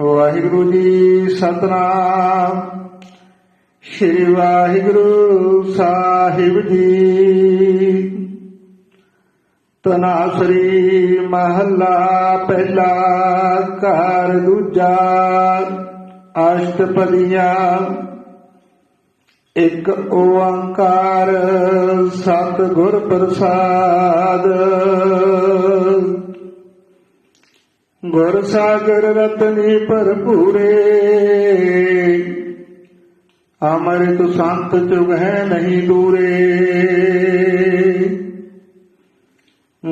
ਵਾਹਿਗੁਰੂ ਜੀ ਸਤਨਾਮ। ਸ੍ਰੀ ਵਾਹਿਗੁਰੂ ਸਾਹਿਬ ਜੀ। ਤਨਾਸਰੀ ਮਹੱਲਾ ਪਹਿਲਾ ਘਰ ਦੂਜਾ, ਅਸ਼ਟਪਦੀਆਂ। ਇੱਕ ਓੰਕਾਰ ਸਤ ਗੁਰ ਪ੍ਰਸਾਦ। ਗੁਰ ਸਾਗਰ ਰਤਨੀ ਭਰਪੂਰੇ। ਅੰਮ੍ਰਿਤ ਸੰਤ ਚੁਗ ਹੈ ਨਹੀਂ ਦੂਰੇ।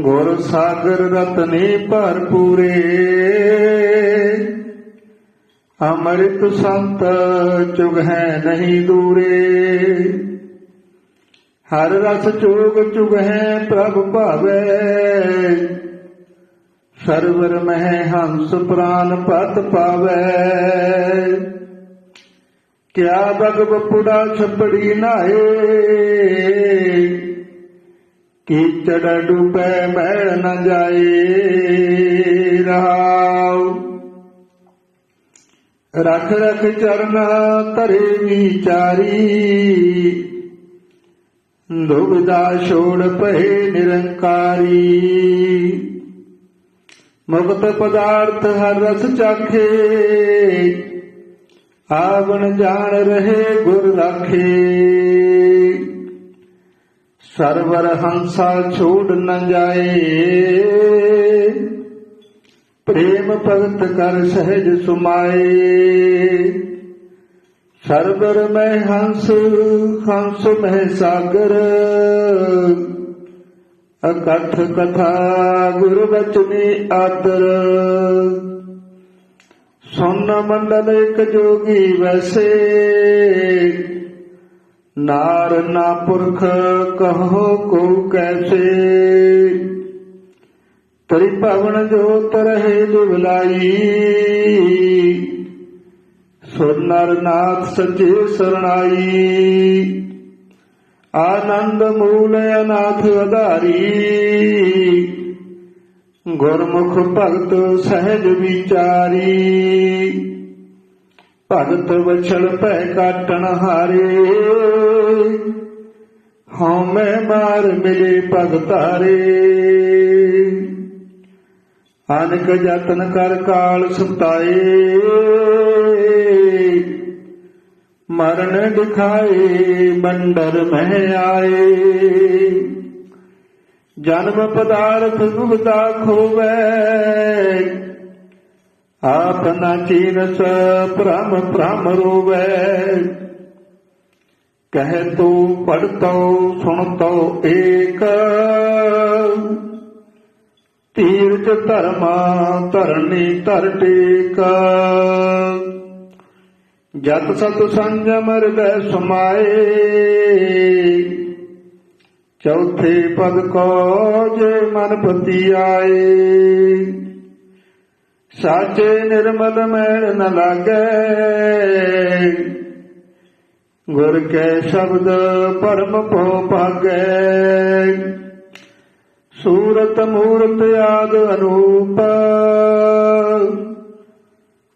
ਗੁਰ ਸਾਗਰ ਰਤਨੀ ਭਰਪੂਰੇ। ਅੰਮ੍ਰਿਤ ਸੰਤ ਚੁਗ ਹੈ ਨਹੀਂ ਦੂਰੇ। ਹਰ ਰਸ ਚੋਗ ਚੁਗ ਹੈ ਪ੍ਰਭ ਭਾਵੇ। ਸਰਵਰ ਮਹਿ ਹੰਸ ਪ੍ਰਾਨ ਪਤ ਪਾਵੇ। ਕਿਆ ਬਗ ਬਪੁੜਾ ਛਪੜੀ ਨਾਏ ਕੀਚੜ ਡੁਬੈ ਮੈਲ ਨ ਜਾਏ ਰਹਾਉ। ਰਖ ਰਖ ਚਰਨ ਧਰੇ ਵਿਚਾਰੀ। ਦੁਬਦਾ ਛੋੜ ਪਏ ਨਿਰੰਕਾਰੀ। ਮੁਕਤ ਪਦਾਰਥ ਹਰ ਰਸ ਚਾਖੇ, ਆਵਣ ਜਾਣ ਰਹੇ ਗੁਰ ਰਾਖੇ। ਸਰਵਰ ਹੰਸਾ ਛੋੜ ਨ ਜਾਏ, ਪ੍ਰੇਮ ਭਗਤ ਕਰ ਸਹਿਜ ਸੁਮਾਏ। ਸਰਵਰ ਮੈਂ ਹੰਸ ਹੰਸ ਮਹਿ ਸਾਗਰ ਅਕਥ ਕਥਾ ਗੁਰ ਬਚਨੀ ਆਦਰ। ਸੁਨ ਮੰਡਲ ਇੱਕ ਜੋਗੀ ਵੈਸੇ। ਨਾਰ ਨਾ ਪੁਰਖ ਕਹੋ ਕੋ ਕੈਸੇ। ਤਰੀ ਭਵਨ ਜੋਤ ਰਹੇ ਲਿਵਲਾਈ ਸੁਨਰ ਨਾਥ ਸਚੇ ਸਰਣਾਈ। ਆਨੰਦ ਮੂਲ ਅਨਾਥ ਅਧਾਰੀ। ਗੁਰਮੁਖ ਭਗਤ ਸਹਿਜ ਵਿਚਾਰੀ। ਭਗਤ ਵਛਲ ਭੈ ਕਾਟਣ ਹਾਰੇ। ਹਉਮੈ ਮਾਰ ਮਿਲੇ ਭਗਤਾਰੇ ਅਨਕ ਯਤਨ ਕਰ ਕਾਲ ਸੁਤਾਏ। ਮਰਨ ਦਿਖਾਏ ਮੰਡਰ ਮਹਿ ਆਏ। ਜਨਮ ਪਦਾਰਥ ਦੁਬਦਾ ਖੋਵੇ, ਆਪ ਨਾ ਚੀਨਸ ਭ੍ਰਮ ਭ੍ਰਮ ਰੋਵੇ। ਕਹਿ ਤੋ ਪੜਤੋ ਸੁਣਤੋ ਏਕ। ਤੀਰਥ ਧਰਮਾ ਧਰਨੀ ਧਰ ਟੇਕ। ਜਤ ਸਤ ਸੰਜਮ ਹਿਰਦੈ ਸਮਾਏ। ਚੌਥੇ ਪਦ ਕੋ ਜੇ ਮਨ ਪਤੀ ਆਏ। ਸਾਚੇ ਨਿਰਮਲ ਮੈਲ ਨ ਲਾਗੈ। ਗੁਰ ਕੈ ਸ਼ਬਦ ਪਰਮ ਭੋ ਭਾਗੈ। ਸੂਰਤ ਮੂਰਤ ਆਦ ਅਨੂਪ।